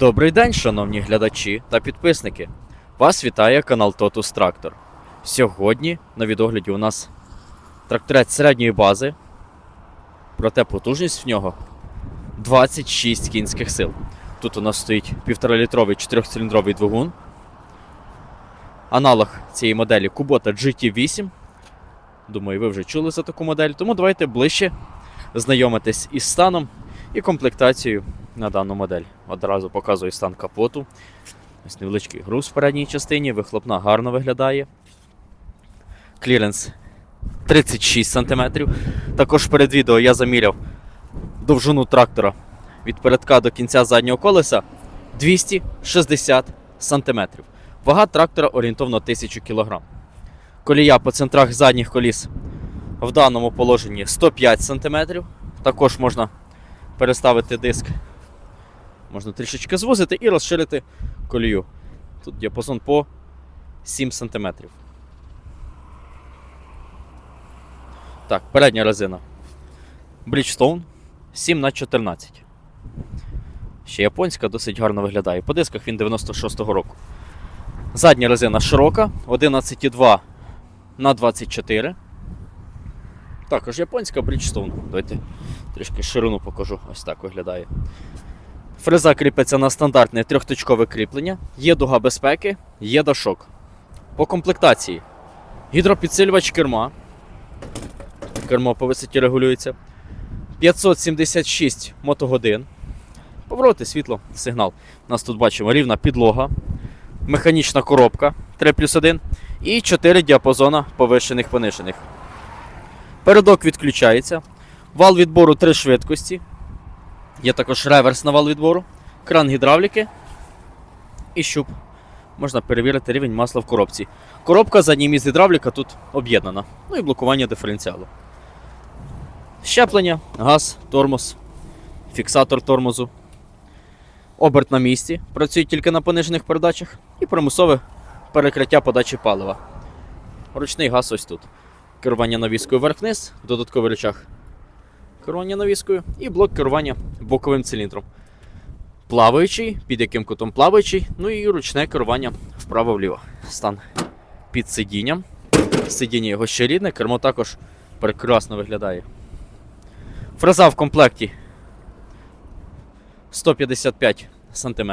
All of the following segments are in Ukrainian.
Добрий день, шановні глядачі та підписники. Вас вітає канал Totus Tractor. Сьогодні на відогляді у нас тракторець середньої бази, проте потужність в нього 26 кінських сил. Тут у нас стоїть 1,5-літровий 4-циліндровий двигун. Аналог цієї моделі Kubota GT8. Думаю, ви вже чули за таку модель, тому давайте ближче знайомитись із станом і комплектацією на дану модель. Одразу показую стан капоту. Ось невеличкий груз в передній частині, вихлопна гарно виглядає. Кліренс 36 см. Також перед відео я заміряв довжину трактора від передка до кінця заднього колеса 260 см. Вага трактора орієнтовно 1000 кг. Колія по центрах задніх коліс в даному положенні 105 см. Також можна переставити диск можна трішечки звузити і розширити колію. Тут діапазон по 7 см. Так, передня резина. Bridgestone 7х14. Ще японська досить гарно виглядає. По дисках він 96-го року. Задня резина широка, 11,2 на 24. Також японська Bridgestone. Давайте трішки ширину покажу. Ось так виглядає. Фреза кріпиться на стандартне трьохточкове кріплення, є дуга безпеки, є дашок. По комплектації гідропідсилювач керма. Кермо по висоті регулюється. 576 мотогодин. Повороти, світло, сигнал. Нас тут бачимо рівна підлога, механічна коробка 3 плюс 1 і 4 діапазона повишених понижених. Передок відключається. Вал відбору 3 швидкості. Є також реверс на вал відбору, кран гідравліки і щуп. Можна перевірити рівень масла в коробці. Коробка задній міст гідравліка тут об'єднана. Ну і блокування диференціалу. Щеплення, газ, тормоз, фіксатор тормозу. Оберт на місці. Працює тільки на понижених передачах. І примусове перекриття подачі палива. Ручний газ ось тут. Керування навіскою вверх-вниз, додатковий рычаг керування навіскою і блок керування боковим циліндром. Плаваючий, під яким кутом плаваючий, ну і ручне керування вправо-вліво. Стан під сидінням. Сидіння його ще рідне, кермо також прекрасно виглядає. Фреза в комплекті 155 см.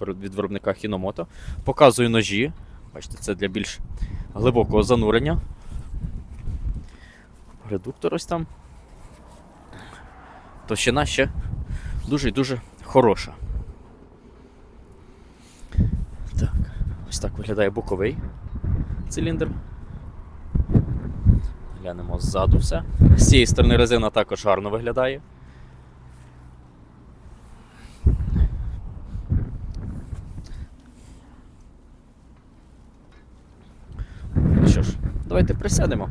Від виробника Hinomoto. Показую ножі. Бачите, це для більш глибокого занурення редуктор ось там. Товщина ще дуже і дуже хороша. Так, ось так виглядає боковий циліндр. Глянемо ззаду все. З цієї сторони резина також гарно виглядає. Що ж, давайте присядемо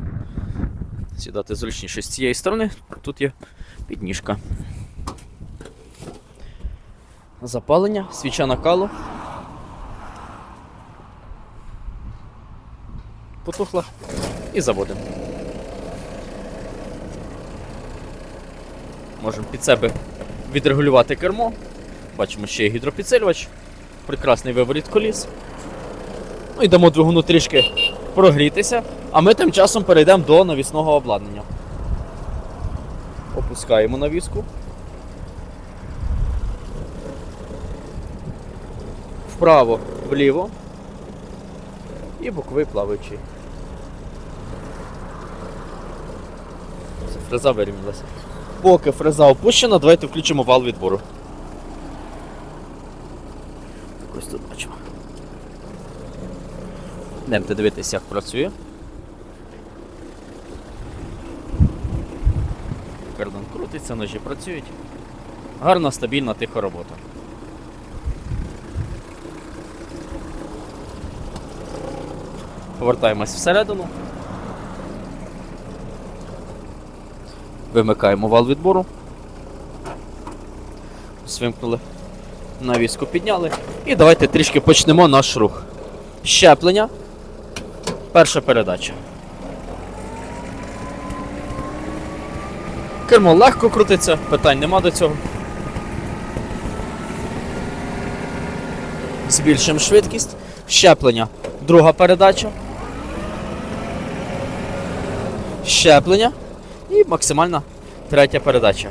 сідати зручніше з цієї сторони. Тут є підніжка. Запалення, свіча накалу. Потухла і заводимо. Можемо під себе відрегулювати кермо. Бачимо, ще є гідропідсилювач, прекрасний виворіт коліс. Ну і дамо двигуну трішки прогрітися, а ми тим часом перейдемо до навісного обладнання. Опускаємо навіску. Вправо, вліво і боковий плаваючий. Все, фреза вирівнялася. Поки фреза опущена, давайте включимо вал відбору. Ось тут бачимо. Йдемте дивитися, як працює. Кардан крутиться, ножі працюють. Гарна, стабільна, тиха робота. Повертаємось всередину. Вимикаємо вал відбору. Свимкнули. Навіску підняли. І давайте трішки почнемо наш рух. Щеплення. Перша передача. Кермо легко крутиться, питань нема до цього. Збільшуємо швидкість. Щеплення. Друга передача. Щеплення. І максимальна третя передача.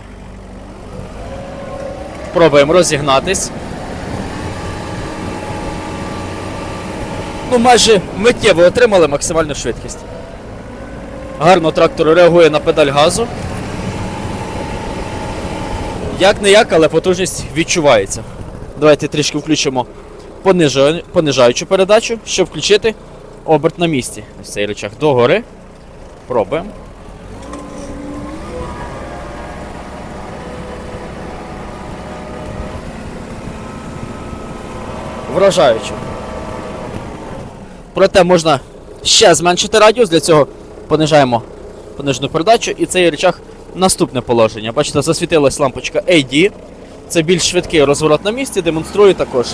Пробуємо розігнатись. Ну, майже миттєво отримали максимальну швидкість. Гарно трактор реагує на педаль газу. Як не як, але потужність відчувається. Давайте трішки включимо понижаю- понижаючу передачу, щоб включити оберт на місці. Ось цей рычаг догори. Пробуємо. Вражаюче. Проте можна ще зменшити радіус, для цього понижаємо понижену передачу і цей рычаг наступне положення. Бачите, засвітилась лампочка AD. Це більш швидкий розворот на місці, демонструю також.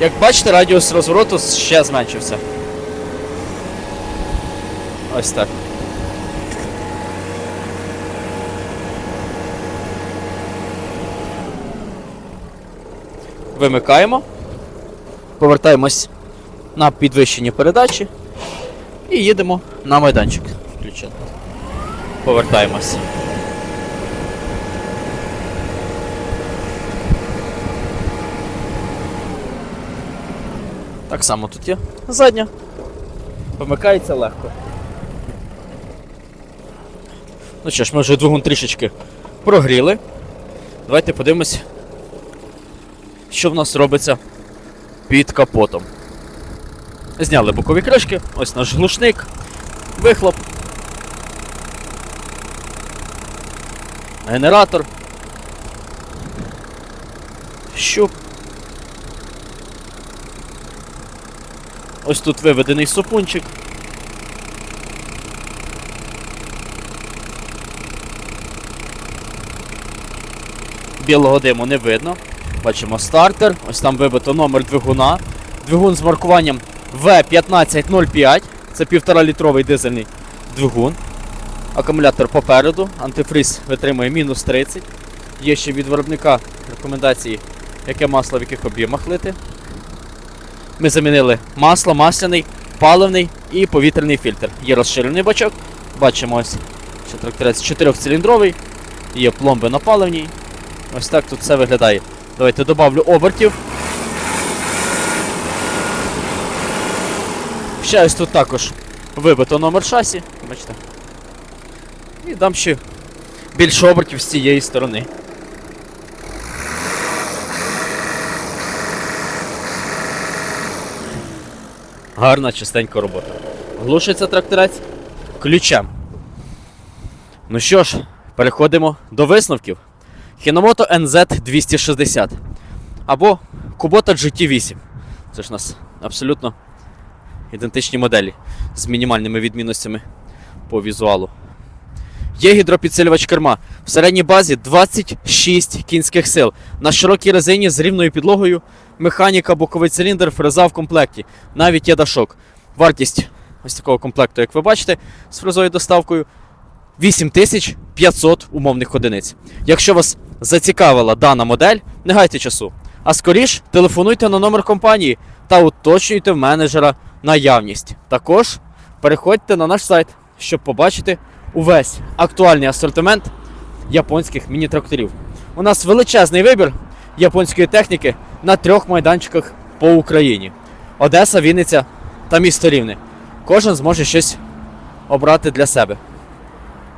Як бачите, радіус розвороту ще зменшився. Ось так. Вимикаємо. Повертаємось на підвищені передачі і їдемо на майданчик. Включено. Повертаємось. Так само тут є задня. Вимикається легко. Ну що ж, ми вже двигун трішечки прогріли. Давайте подивимось, що в нас робиться під капотом. Зняли бокові кришки, ось наш глушник, вихлоп, генератор, щуп. Ось тут виведений супунчик. Білого диму не видно. Бачимо стартер, ось там вибито номер двигуна. Двигун з маркуванням V1505. Це 1,5 літровий дизельний двигун. Акумулятор попереду, антифриз витримує мінус 30. Є ще від виробника рекомендації, яке масло в яких об'ємах лити. Ми замінили масло, масляний, паливний і повітряний фільтр. Є розширений бачок. Бачимо ось тракторець 4-циліндровий, є пломби на паливній. Ось так тут все виглядає. Давайте добавлю обертів. Ще тут також вибито номер шасі. Бачите. І дам ще більше обертів з цієї сторони. Гарна, чистенька робота. Глушиться тракторець ключем. Ну що ж, переходимо до висновків. Hinomoto NZ260 або Kubota GT8. Це ж у нас абсолютно ідентичні моделі з мінімальними відмінностями по візуалу. Є гідропідсилювач керма. В середній базі 26 кінських сил. На широкій резині з рівною підлогою, механіка, боковий циліндр, фреза в комплекті. Навіть є дашок. Вартість ось такого комплекту, як ви бачите, з фрезою доставкою 8500 умовних одиниць. Якщо вас зацікавила дана модель, не гайте часу. А скоріш телефонуйте на номер компанії та уточнюйте в менеджера наявність. Також переходьте на наш сайт, щоб побачити увесь актуальний асортимент японських міні-тракторів. У нас величезний вибір японської техніки на трьох майданчиках по Україні: Одеса, Вінниця та місто Рівне. Кожен зможе щось обрати для себе.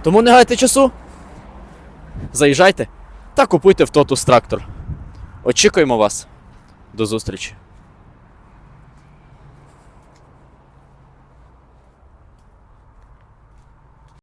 Тому не гайте часу. Заїжджайте та купуйте в Тотус трактор. Очікуємо вас. До зустрічі!